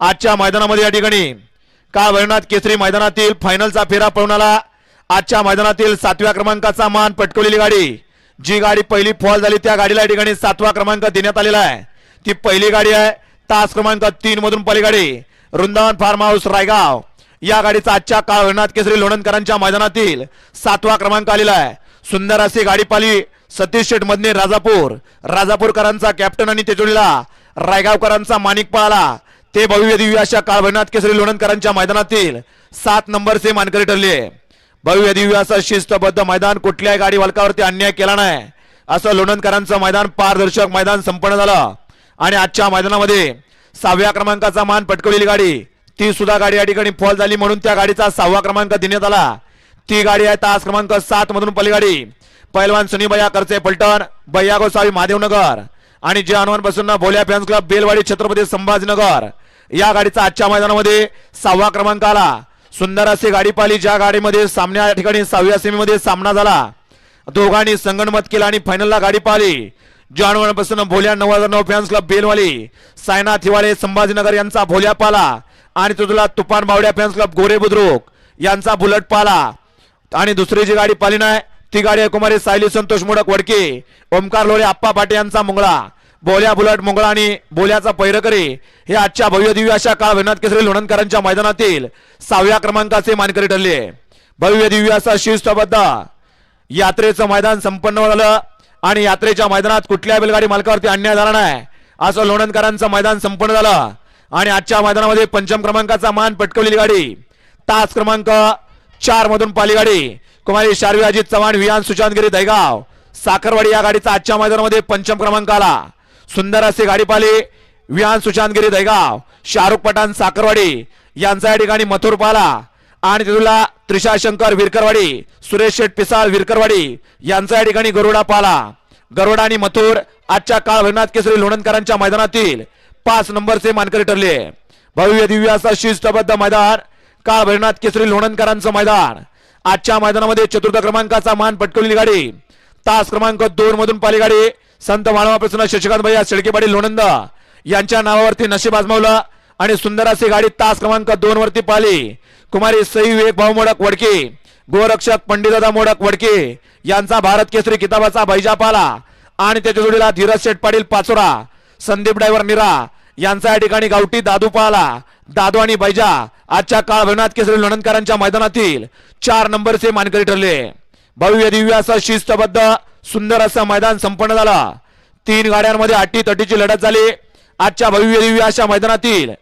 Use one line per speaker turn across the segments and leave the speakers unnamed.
आजच्या मैदानामध्ये या ठिकाणी काळ वैनाथ केसरी मैदानातील फायनलचा फेरा पळवणारा आजच्या मैदानातील सातव्या क्रमांकाचा मान पटकवलेली गाडी जी गाडी पहिली फॉल झाली त्या गाडीला या ठिकाणी सातवा क्रमांक देण्यात आलेला आहे. ती पहिली गाडी आहे तास क्रमांक तीन मधून पहिली गाडी वृंदावन फार्म हाऊस रायगाव. या गाडीचा आजच्या काळ वैनाथ केसरी लोणंदकरांच्या मैदानातील सातवा क्रमांक आलेला आहे. सुंदर अशी गाडी पाली सतीश शेठ मधने राजापूर. राजापूरकरांचा कॅप्टन आणि तेजोडीला रायगावकरांचा माणिक पळाला. ते भव्य दिव्य अशा केसरी लोणंदकरांच्या मैदानातील सात नंबरचे मानकरी ठरले. भव्य दिव्य असं शिस्तबद्ध मैदान कुठल्याही गाडी वलकावरती अन्याय केला नाही. असं लोणंदकरांचं मैदान पारदर्शक मैदान संपन्न झालं. आणि आजच्या मैदानामध्ये सहाव्या क्रमांकाचा मान पटकवलेली गाडी ती सुद्धा गाडी या ठिकाणी फॉल झाली म्हणून त्या गाडीचा सहावा क्रमांक देण्यात आला. ती गाडी आहे तास क्रमांक सात मधून पहिली गाडी. पैलवान सुनी बया करचे पलटण बय्या गोसावी महादेवनगर. आणि जे हनुमान बसून भोल्या फॅन्स क्लब बेलवाडी छत्रपती संभाजीनगर. या गाडीचा आजच्या मैदानामध्ये सहावा क्रमांक आला. सुंदर अशी गाडी पाहिली. ज्या गाडीमध्ये सामन्या या ठिकाणी सहाव्या सेमीमध्ये सामना झाला. दोघांनी संगणमत केला आणि फायनलला गाडी पाहिली. जॉनवरपासून भोल्या नऊ हजार नऊ फॅन्स क्लब बेलवाली. सायनाथ हिवाळे संभाजीनगर यांचा भोल्या पाला. आणि तुझला तुफान बावड्या फॅन्स क्लब गोरे बुद्रुक यांचा बुलट पाला. आणि दुसरी जी गाडी पाली नाही ती गाडी आहे कुमारी सायली संतोष मोडक वडके. ओमकार लोळे आप्पा पाटे यांचा मुंगळा. बोल्या बुलट मुंगळा आणि बोल्याचा पैरकरी. हे आजच्या भव्य दिव्य अशा काळ भैरवनाथ केसरी लोणंदकरांच्या मैदानातील सहाव्या क्रमांकाचे मानकरी ठरले. भव्य दिव्य असा शिस्तबद्ध यात्रेचं मैदान संपन्न झालं आणि यात्रेच्या मैदानात कुठल्या बैलगाडी मालकावरती अन्याय झाला नाही असं लोणंदकरांचं मैदान संपन्न झालं. आणि आजच्या मैदानामध्ये पंचम क्रमांकाचा मान पटकवलेली गाडी तास क्रमांक चार मधून पाली गाडी. कुमारी शारवी अजित चव्हाण विहान सुशांतगिरी दहीगाव साखरवाडी या गाडीचा आजच्या मैदानामध्ये पंचम क्रमांक आला. सुंदर असे गाडीपाले विहान सुशांतगिरी दहीगाव शाहरुख पठाण साखरवाडी यांचा या ठिकाणी मथुर पाला. आणि तिथूला त्रिशा शंकर विरकरवाडी सुरेश शेठ पिसाळ विरकरवाडी यांचा या ठिकाणी गरुडा पाला. गरुडा आणि मथुर आजच्या काळ भैरवनाथ केसरी लोणंदकरांच्या मैदानातील पाच नंबरचे मानकरी ठरले. भव्य दिव्य असा शिस्तबद्ध मैदान काळ भैरवनाथ केसरी लोणंदकरांचं मैदान. आजच्या मैदानामध्ये चतुर्थ क्रमांकाचा मान पटकवलेली गाडी. तास क्रमांक दोन मधून पाली गाडी. संत मानवापासून शशिकांत भैया शेळकेपाडी लोणंद यांच्या नावावरती नशीब आजमावलं आणि सुंदर अशी गाडी तास क्रमांक दोन वरती पाहिली. कुमारी सई विवेक भाऊ मोडक वडके गोरक्षक पंडितदादा मोडक वडके यांचा भारत केसरी किताबाचा भैजा पाला आणि त्याच्या जोडीला धीरज शेठ पाटील पाचोरा संदीप डायव्हर निरा यांचा या ठिकाणी गावठी दादू पाला दादू आणि बैजा आजच्या काळ भैरवनाथ केसरी लोणंदकरांच्या मैदानातील चार नंबरचे मानकरी ठरले. भव्य दिव्य असं शिस्तबद्ध सुंदर असा मैदान संपन्न झाला. तीन गाड्यांमध्ये अटी तटीची लढत झाली. आजच्या भव्य दिव्य अशा मैदानातील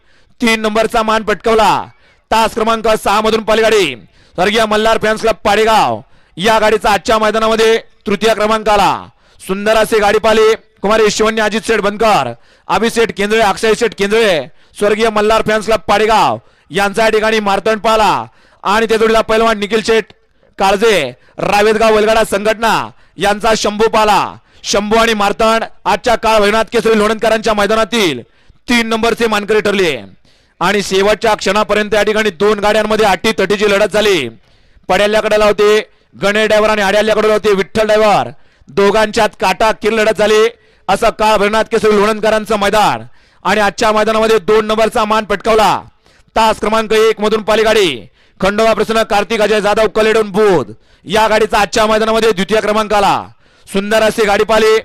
तीन नंबरचा मान पटकवला. तास क्रमांक सहा मधून पालगाडी. स्वर्गीय मल्हार फॅन्स क्लब पाडेगाव या गाडीचा आजच्या मैदानामध्ये तृतीय क्रमांक आला. सुंदर असे गाडी पाली कुमारी शिवन्य अजित शेठ बनकर अभिषेठ केंद्रे अक्षय शेठ केंद्रे स्वर्गीय मल्हार फॅन्स क्लब पाडेगाव यांचा या ठिकाणी मारतण पाला आणि त्या जोडीला पैलवान निखिल शेठ काळजे रावेदगाव वलगाडा संघटना यांचा शंभू पाला शंभू आणि मारतंड आजच्या काळ भैरवनाथ केसरी लोणंदकरांच्या मैदानातील तीन नंबरचे मानकरी ठरले. आणि शेवटच्या क्षणापर्यंत या ठिकाणी दोन गाड्यांमध्ये अटी तटीची लढत झाली. पड्याल्याकडे होते गणेश ड्रायव्हर आणि आड्याल्याकडे होते विठ्ठल ड्रायव्हर दोघांच्यात काटा किर लढत झाली. असं काळ भैरवनाथ केसरी लोणंदकरांचं मैदान. आणि आजच्या मैदानामध्ये दोन नंबरचा मान पटकावला. तास क्रमांक एक मधून पाली गाडी खंडोबा प्रसन्न कार्तिक अजय जाधव कलेडोन बोध. या गाडीचा आजच्या मैदानामध्ये द्वितीय क्रमांक आला सुंदर असे गाडी पाली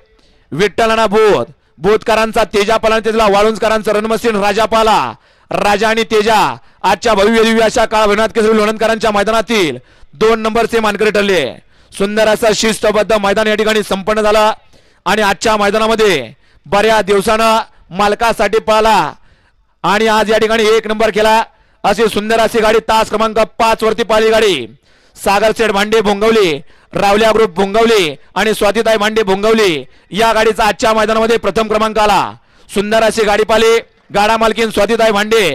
विठ्ठलाना बोध. बोधकरांचा तेजा पाला तेजला वाळुंजकरांचा रणमसिन राजा पाला. राजा आणि तेजा आजच्या भव्य दिव्य अशा काळ भैरवनाथ केसरी लोणंदकरांच्या मैदानातील दोन नंबरचे मानकरी ठरले. सुंदर असं शिस्तबद्ध मैदान या ठिकाणी संपन्न झालं. आणि आजच्या मैदानामध्ये बऱ्याच दिवसानं मालकासाठी पाहिला आणि आज या ठिकाणी एक नंबर केला. अशी सुंदर अशी गाडी तास क्रमांक पाच वरती पाहिली गाडी. सागर सेठ भांडे भोंगवली रावल्या ग्रुप भोंगवली आणि स्वातीताई भांडे भोंगवली. या गाडीचा आजच्या मैदानामध्ये प्रथम क्रमांक आला. सुंदर अशी गाडी पाली गाडा मालकीन स्वातीताई भांडे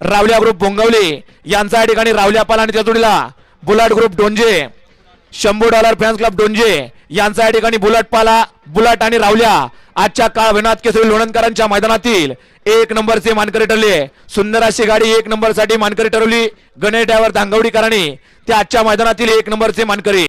रावल्या ग्रुप भोंगवली. यांचा या ठिकाणी रावल्या पाला आणि त्या जोडीला bullet group Donje Shambhu dollar fans club Donje. यांचा या ठिकाणी बुलट पाला बुलट आणि रावल्या. आजच्या काळ विनाथ केसरी लोणंदकरांच्या मैदानातील एक नंबरचे मानकरी ठरले सुंदर अशी गाडी एक नंबरसाठी मानकरी ठरवली. गणेश ड्रायव्हर धांगवडीकरांनी. ते आजच्या मैदानातील एक नंबरचे मानकरी.